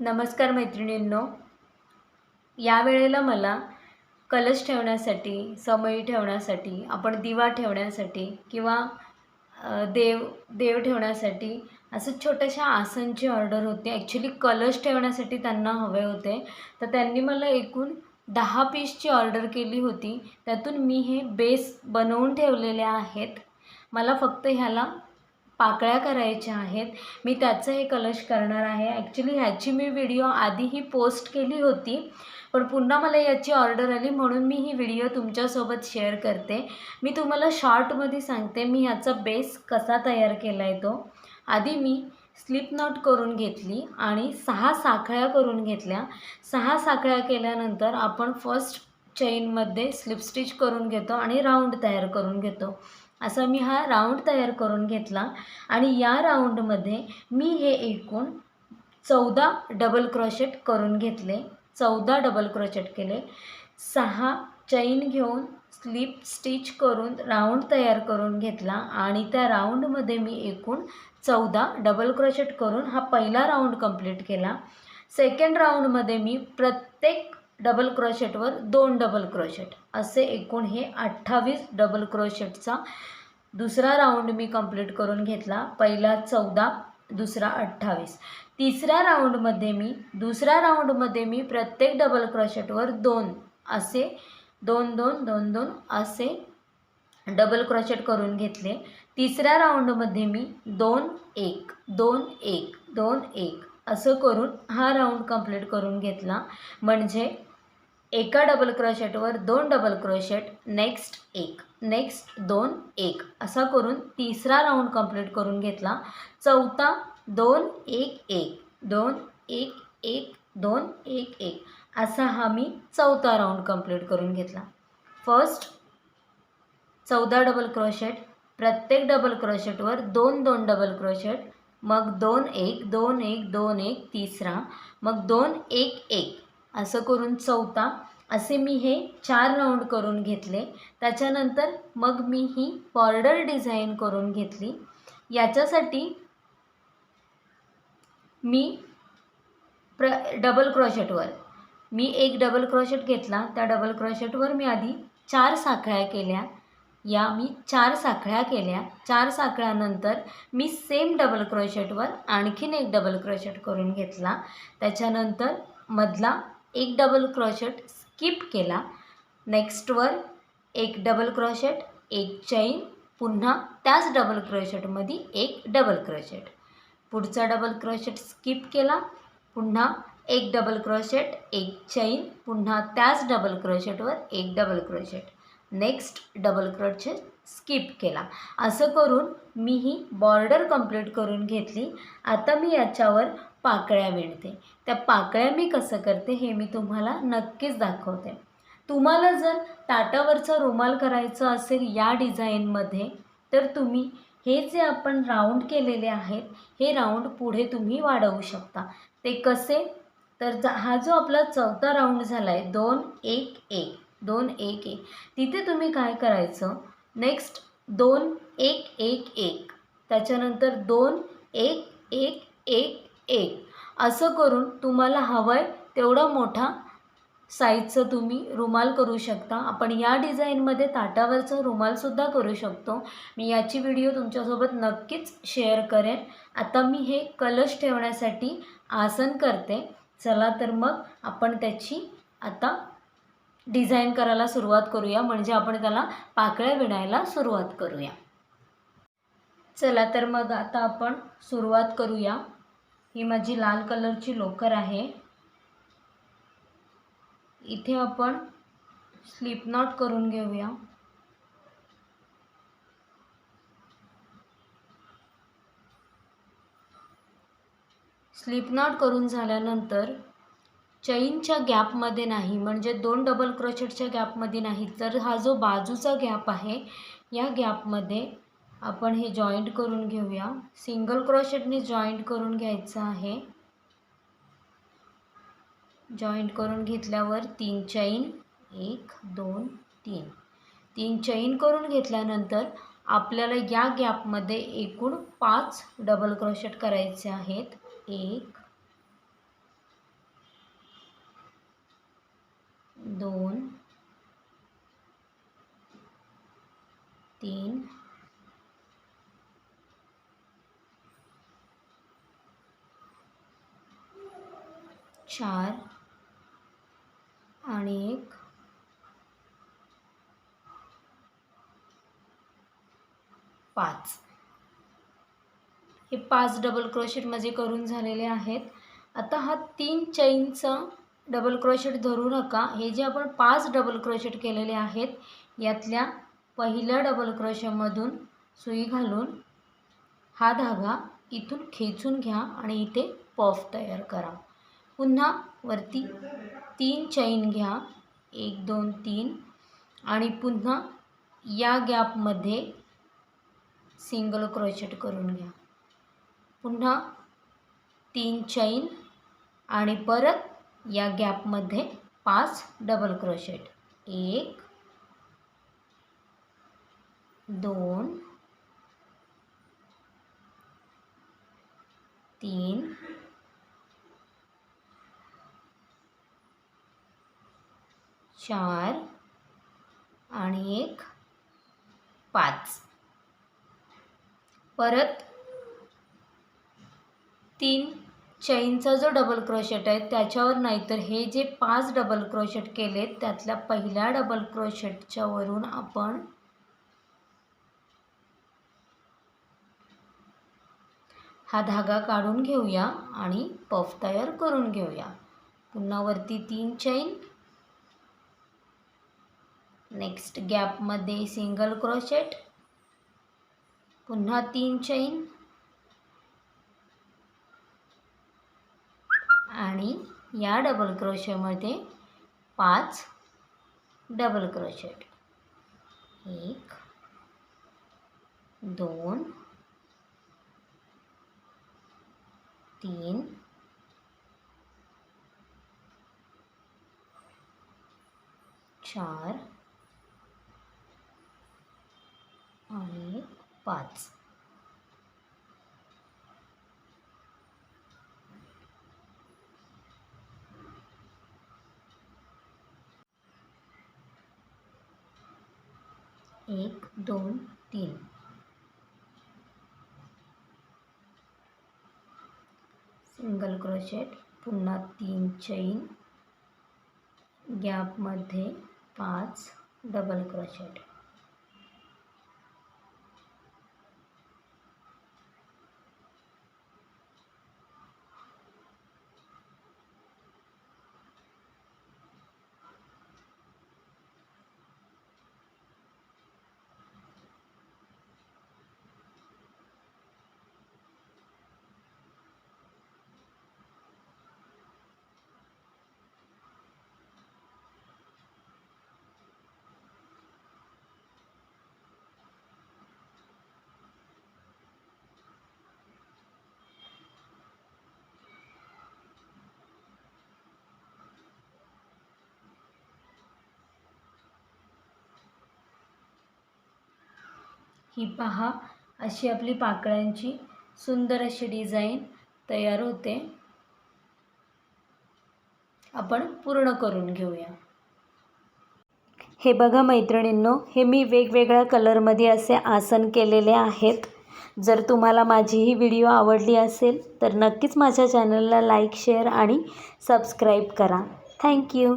नमस्कार मैत्रिणींनो. या वेळेला मला कलश ठेवण्यासाठी समई ठेवण्यासाठी आपण दिवा ठेवण्यासाठी किंवा देव देव ठेवण्यासाठी असं छोट्याशा आसनची ऑर्डर होती. ॲक्च्युली कलश ठेवण्यासाठी त्यांना हवे होते. तर त्यांनी मला एकूण दहा पीसची ऑर्डर केली होती. त्यातून मी हे बेस बनवून ठेवलेले आहेत. मला फक्त ह्याला पाकळ्या करायच्या आहेत. मी त्याचं हे कलश करणार आहे. ॲक्च्युली ह्याची मी व्हिडिओ आधीही पोस्ट केली होती. पण पुन्हा मला याची ऑर्डर आली म्हणून मी ही व्हिडिओ तुमच्यासोबत शेअर करते. मी तुम्हाला शॉर्टमध्ये सांगते मी ह्याचा बेस कसा तयार केला आहे तो. आधी मी स्लिप नॉट करून घेतली आणि सहा साखळ्या करून घेतल्या. सहा साखळ्या केल्यानंतर आपण फर्स्ट चेनमध्ये स्लिप स्टिच करून घेतो आणि राऊंड तयार करून घेतो. असा मी हा राऊंड तयार करून घेतला. आणि या राऊंडमध्ये मी हे एकूण चौदा डबल क्रॉशेट करून घेतले. चौदा डबल क्रॉशेट केले. सहा चैन घेऊन स्लिप स्टिच करून राऊंड तयार करून घेतला. आणि त्या राऊंडमध्ये मी एकूण चौदा डबल क्रॉशेट करून हा पहिला राऊंड कंप्लीट केला. सेकंड राऊंडमध्ये मी प्रत्येक डबल क्रोशेटवर दोन डबल क्रोशेट. असे एकूण हे अठ्ठावीस डबल क्रोशेटचा दुसरा राऊंड मी कंप्लीट करून घेतला. पहिला चौदा दुसरा अठ्ठावीस. तिसऱ्या राऊंडमध्ये मी दुसऱ्या राऊंडमध्ये मी प्रत्येक डबल क्रोशेटवर दोन असे दोन दोन दोन दोन असे डबल क्रोशेट करून घेतले. तिसऱ्या राऊंडमध्ये मी दोन एक दोन एक दोन एक असं करून हा राऊंड कंप्लीट करून घेतला. म्हणजे एका डबल क्रोशेटवर दोन डबल क्रोशेट नेक्स्ट एक नेक्स्ट दोन एक. असा करून तिसरा राऊंड कंप्लीट करून घेतला. चौथा दोन एक एक दोन एक एक दोन एक एक. असा हा मी चौथा राऊंड कंप्लीट करून घेतला. फर्स्ट चौदा डबल क्रोशेट प्रत्येक डबल क्रोशेटवर दोन दोन डबल क्रोशेट मग दोन एक दोन एक दोन एक तिसरा मग दोन एक एक. असं करून चौथा. असे मी हे चार राऊंड करून घेतले. त्याच्यानंतर मग मी ही बॉर्डर डिझाईन करून घेतली. याच्यासाठी मी प्र डबल क्रॉशेटवर मी एक डबल क्रॉशेट घेतला. त्या डबल क्रॉशेटवर मी आधी चार साखळ्या केल्या. या मी चार साखळ्या केल्या. चार साखळ्यानंतर मी सेम डबल क्रॉशेटवर आणखीन एक डबल क्रॉशेट करून घेतला. त्याच्यानंतर मधला एक डबल क्रोशेट स्किप केला. नेक्स्टवर एक डबल क्रोशेट एक चैन पुन्हा त्याच डबल क्रोशेटमध्ये एक डबल क्रॉशेट पुढचा डबल क्रॉशेट स्किप केला पुन्हा एक डबल क्रॉशेट एक चैन पुन्हा त्याच डबल क्रोशेटवर एक double crochet next double crochet skip केला. असं करून मी ही बॉर्डर कंप्लीट करून घेतली. आता मी याच्यावर पाकळ्या विणते त्या पाकळ्या मी कसं करते हे मी तुम्हाला नक्कीच दाखवते. तुम्हाला जर ताटावरचा रुमाल करायचा असेल या डिझाईनमध्ये तर तुम्ही हे जे आपण राऊंड केलेले आहेत हे राऊंड पुढे तुम्ही वाढवू शकता. ते कसे? तर हा जो आपला चौथा राऊंड झाला आहे दोन एक एक दोन एक एक तिथे तुम्ही काय करायचं? नेक्स्ट दोन एक एक एक त्याच्यानंतर दोन एक एक एक एक. असं करून तुम्हाला हवं आहे तेवढा मोठा साईजचं तुम्ही रुमाल करू शकता. आपण या डिझाईनमध्ये ताटावरचा रुमालसुद्धा करू शकतो. मी याची व्हिडिओ तुमच्यासोबत नक्कीच शेअर करेन. आता मी हे कलश ठेवण्यासाठी आसन करते. चला तर मग आपण त्याची आता डिझाईन करायला सुरुवात करूया. म्हणजे आपण त्याला पाकळ्या विणायला सुरुवात करूया. चला तर मग आता आपण सुरुवात करूया. ही माझी लाल कलरची लोकर आहे. इथे आपण स्लिप नॉट करून घेऊया. स्लिप नॉट करून झाल्यानंतर चैनच्या गॅपमध्ये नाही म्हणजे दोन डबल क्रोशेटच्या गॅपमध्ये नाही तर हा जो बाजूचा गॅप आहे या गॅपमध्ये आपण हे जॉईंट करून घेऊया. सिंगल क्रॉशेटने जॉईंट करून घ्यायचं आहे. जॉईंट करून घेतल्यावर तीन चैन एक दोन तीन. तीन चैन करून घेतल्यानंतर आपल्याला या गॅपमध्ये एकूण पाच डबल क्रोशेट करायचे आहेत. एक दोन तीन. चार आणि एक. पाच. हे पाच डबल क्रोशेट माझे करून झालेले आहेत. आता हा तीन चैनचं डबल क्रोशेट धरू नका. हे जे आपण पाच डबल क्रोशेट केलेले आहेत यातल्या पहिल्या डबल क्रोशामधून सुई घालून हा धागा इथून खेचून घ्या आणि इथे पफ तयार करा. पुन्हा वरती तीन चैन घ्या. एक दोन तीन. आणि पुन्हा या गॅपमध्ये सिंगल क्रोचेट करून घ्या. पुन्हा तीन चैन आणि परत या गॅपमध्ये पाच डबल क्रोशेट एक दोन तीन. चार आणि एक पाच. परत तीन चैनचा जो डबल क्रोशेट आहे त्याच्यावर नाहीतर हे जे पाच डबल क्रोशेट केलेत त्यातल्या पहिल्या डबल क्रोशेटच्या वरून आपण हा धागा काढून घेऊया आणि पफ तयार करून घेऊया. पुन्हा वरती तीन चैन नेक्स्ट गॅपमध्ये सिंगल क्रोशेट पुन्हा तीन चैन आणि या डबल क्रोशेमध्ये पाच डबल क्रोशेट एक दोन तीन चार आणि पाच. एक दोन तीन. सिंगल क्रोशेट पुन्हा तीन चैन. गॅपमध्ये पाच डबल क्रोशेट. ही पहा अशी आपली पाकळ्यांची सुंदर अशी डिझाईन तयार होते. आपण पूर्ण करून घेऊया. हे बघा मैत्रिणींनो हे मी वेगवेगळ्या कलरमध्ये असे आसन केलेले आहेत. जर तुम्हाला माझी ही व्हिडिओ आवडली असेल तर नक्कीच माझ्या चॅनलला लाईक शेअर आणि सबस्क्राईब करा. Thank you